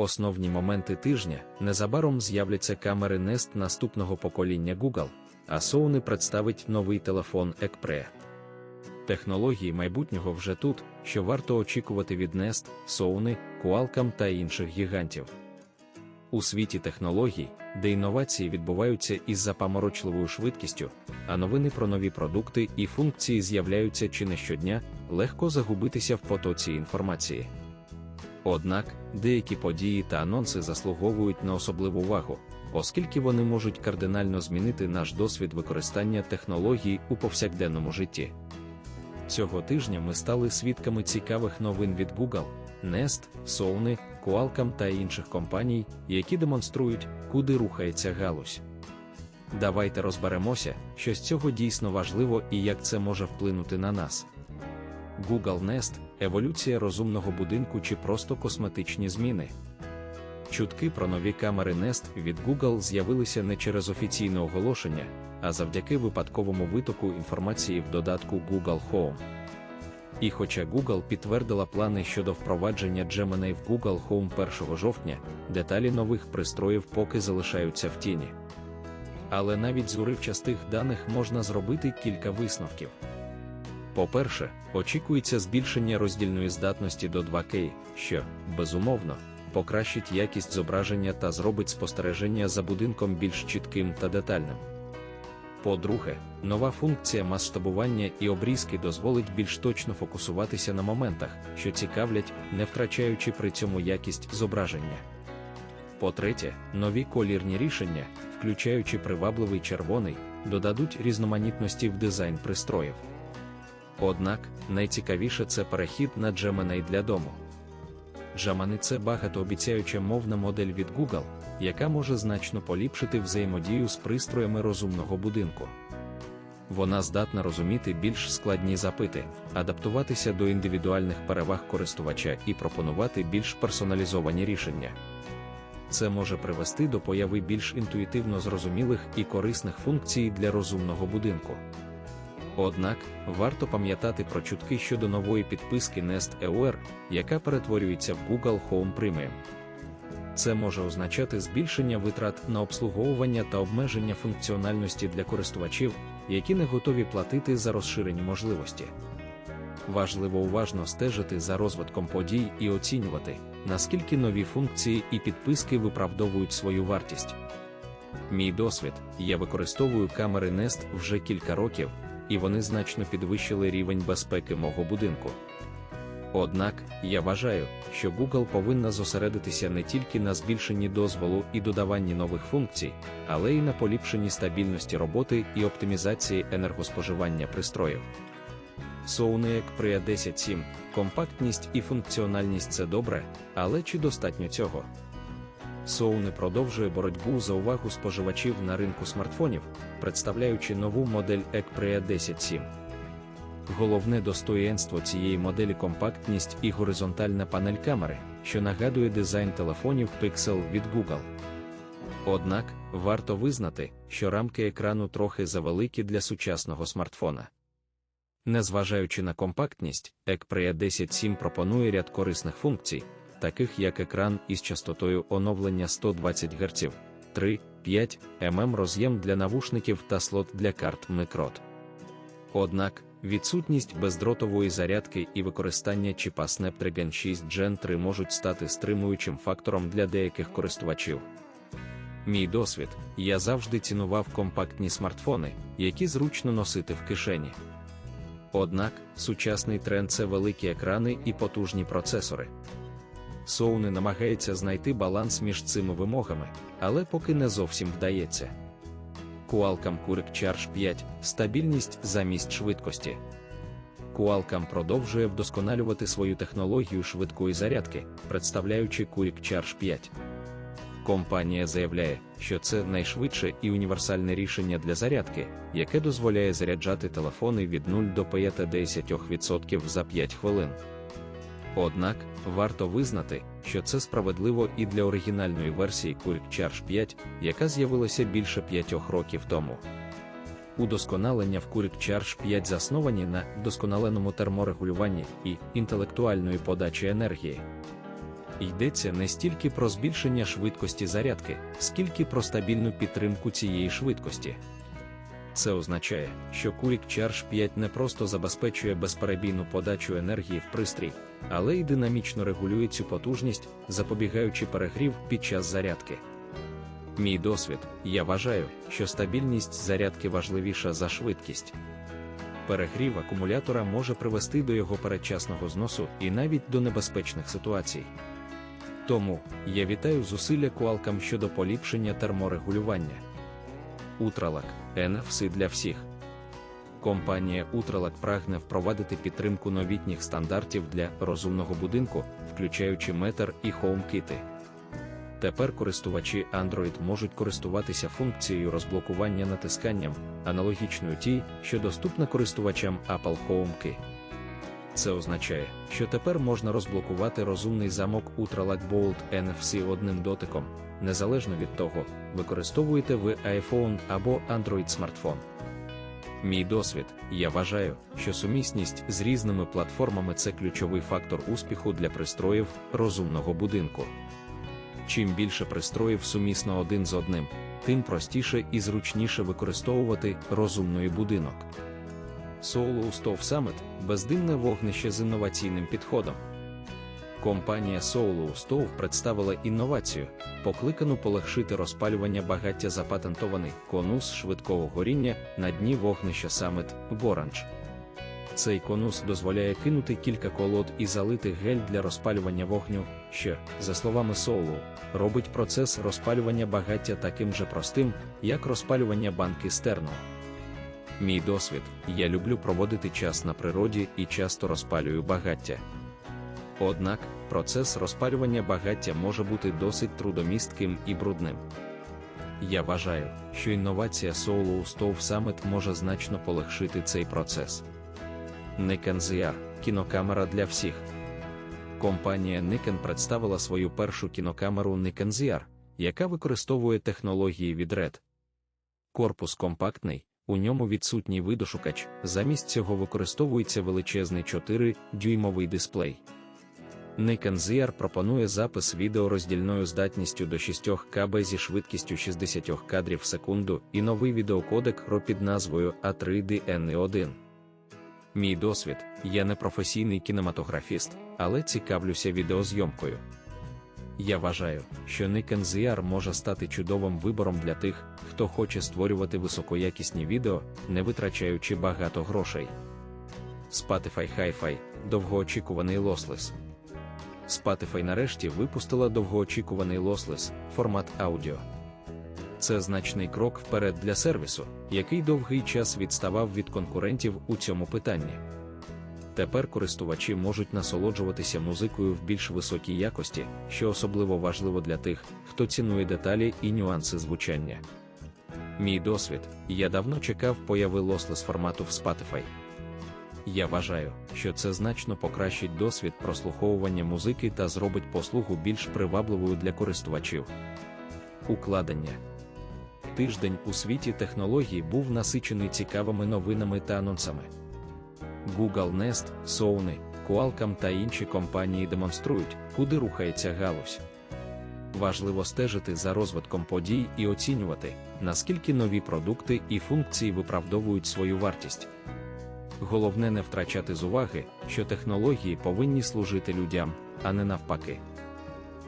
Основні моменти тижня незабаром з'являться камери Nest наступного покоління Google, а Sony представить новий телефон Ekpre. Технології майбутнього вже тут, що варто очікувати від Nest, Sony, Qualcomm та інших гігантів. У світі технологій, де інновації відбуваються із запаморочливою швидкістю, а новини про нові продукти і функції з'являються чи не щодня, легко загубитися в потоці інформації. Однак деякі події та анонси заслуговують на особливу увагу, оскільки вони можуть кардинально змінити наш досвід використання технологій у повсякденному житті. Цього тижня ми стали свідками цікавих новин від Google, Nest, Sony, Qualcomm та інших компаній, які демонструють, куди рухається галузь. Давайте розберемося, що з цього дійсно важливо і як це може вплинути на нас. Google Nest еволюція розумного будинку чи просто косметичні зміни. Чутки про нові камери Nest від Google з'явилися не через офіційне оголошення, а завдяки випадковому витоку інформації в додатку Google Home. І хоча Google підтвердила плани щодо впровадження Gemini в Google Home 1 жовтня, деталі нових пристроїв поки залишаються в тіні. Але навіть з уривчастих даних можна зробити кілька висновків. По-перше, очікується збільшення роздільної здатності до 2К, що, безумовно, покращить якість зображення та зробить спостереження за будинком більш чітким та детальним. По-друге, нова функція масштабування і обрізки дозволить більш точно фокусуватися на моментах, що цікавлять, не втрачаючи при цьому якість зображення. По-третє, нові колірні рішення, включаючи привабливий червоний, додадуть різноманітності в дизайн пристроїв. Однак, найцікавіше це перехід на Gemini для дому. Gemini – це багатообіцяюча мовна модель від Google, яка може значно поліпшити взаємодію з пристроями розумного будинку. Вона здатна розуміти більш складні запити, адаптуватися до індивідуальних переваг користувача і пропонувати більш персоналізовані рішення. Це може привести до появи більш інтуїтивно зрозумілих і корисних функцій для розумного будинку. Однак, варто пам'ятати про чутки щодо нової підписки Nest EOR, яка перетворюється в Google Home Premium. Це може означати збільшення витрат на обслуговування та обмеження функціональності для користувачів, які не готові платити за розширені можливості. Важливо уважно стежити за розвитком подій і оцінювати, наскільки нові функції і підписки виправдовують свою вартість. Мій досвід, я використовую камери Nest вже кілька років, і вони значно підвищили рівень безпеки мого будинку. Однак, я вважаю, що Google повинна зосередитися не тільки на збільшенні дозволу і додаванні нових функцій, але й на поліпшенні стабільності роботи і оптимізації енергоспоживання пристроїв. Sony Xperia 10.7, компактність і функціональність це добре, але чи достатньо цього? Sony продовжує боротьбу за увагу споживачів на ринку смартфонів, представляючи нову модель Xperia 10.7. Головне достоєнство цієї моделі компактність і горизонтальна панель камери, що нагадує дизайн телефонів Pixel від Google. Однак, варто визнати, що рамки екрану трохи завеликі для сучасного смартфона. Незважаючи на компактність, Xperia 10.7 пропонує ряд корисних функцій, таких як екран із частотою оновлення 120 Гц, 3-5 мм роз'єм для навушників та слот для карт Microt. Однак, відсутність бездротової зарядки і використання чіпа Snapdragon 6 Gen 3 можуть стати стримуючим фактором для деяких користувачів. Мій досвід, я завжди цінував компактні смартфони, які зручно носити в кишені. Однак, сучасний тренд це великі екрани і потужні процесори. Sony намагається знайти баланс між цими вимогами, але поки не зовсім вдається. Qualcomm Curve Charge 5 стабільність замість швидкості. Qualcomm продовжує вдосконалювати свою технологію швидкої зарядки, представляючи Curve Charge 5. Компанія заявляє, що це найшвидше і універсальне рішення для зарядки, яке дозволяє заряджати телефони від 0 до 5-10% за 5 хвилин. Однак, варто визнати, що це справедливо і для оригінальної версії Quick Charge 5, яка з'явилася більше 5 років тому. Удосконалення в Quick Charge 5 засновані на вдосконаленому терморегулюванні і інтелектуальної подачі енергії. Йдеться не стільки про збільшення швидкості зарядки, скільки про стабільну підтримку цієї швидкості. Це означає, що Quick Charge 5 не просто забезпечує безперебійну подачу енергії в пристрій, але й динамічно регулює цю потужність, запобігаючи перегрів під час зарядки. Мій досвід, я вважаю, що стабільність зарядки важливіша за швидкість. Перегрів акумулятора може привести до його передчасного зносу і навіть до небезпечних ситуацій. Тому я вітаю зусилля Qualcomm щодо поліпшення терморегулювання. Утралак NFC для всіх. Компанія Утралак прагне впровадити підтримку новітніх стандартів для розумного будинку, включаючи метр і HomeKit. Тепер користувачі Android можуть користуватися функцією розблокування натисканням, аналогічною тій, що доступна користувачам Apple HomeKey. Це означає, що тепер можна розблокувати розумний замок Ultralock Bolt NFC одним дотиком, незалежно від того, використовуєте ви iPhone або Android смартфон. Мій досвід, я вважаю, що сумісність з різними платформами це ключовий фактор успіху для пристроїв розумного будинку. Чим більше пристроїв сумісно один з одним, тим простіше і зручніше використовувати розумний будинок. Solo Stove Summit – бездимне вогнище з інноваційним підходом. Компанія Solo Stove представила інновацію, покликану полегшити розпалювання багаття запатентований конус швидкого горіння на дні вогнища Summit Borange. Цей конус дозволяє кинути кілька колод і залити гель для розпалювання вогню, що, за словами Соулу, робить процес розпалювання багаття таким же простим, як розпалювання банки стерну. Мій досвід, я люблю проводити час на природі і часто розпалюю багаття. Однак, процес розпалювання багаття може бути досить трудомістким і брудним. Я вважаю, що інновація Solo Stove Summit може значно полегшити цей процес. Nikon ZR – кінокамера для всіх. Компанія Nikon представила свою першу кінокамеру Nikon ZR, яка використовує технології від RED. Корпус компактний, у ньому відсутній видошукач, замість цього використовується величезний 4-дюймовий дисплей. Nikon ZR пропонує запис відео роздільною здатністю до 6 КБ зі швидкістю 60 кадрів в секунду і новий відеокодек RAW під назвою A3DN1. Мій досвід, я не професійний кінематографіст, але цікавлюся відеозйомкою. Я вважаю, що Nikon ZR може стати чудовим вибором для тих, хто хоче створювати високоякісні відео, не витрачаючи багато грошей. Spotify Hi-Fi – довгоочікуваний лослес. Spotify нарешті випустила довгоочікуваний лослес формат аудіо. Це значний крок вперед для сервісу, який довгий час відставав від конкурентів у цьому питанні. Тепер користувачі можуть насолоджуватися музикою в більш високій якості, що особливо важливо для тих, хто цінує деталі і нюанси звучання. Мій досвід, я давно чекав появи лослес формату в Spotify. Я вважаю, що це значно покращить досвід прослуховування музики та зробить послугу більш привабливою для користувачів. Укладення Тиждень у світі технологій був насичений цікавими новинами та анонсами. Google Nest, Sony, Qualcomm та інші компанії демонструють, куди рухається галузь. Важливо стежити за розвитком подій і оцінювати, наскільки нові продукти і функції виправдовують свою вартість. Головне не втрачати з уваги, що технології повинні служити людям, а не навпаки.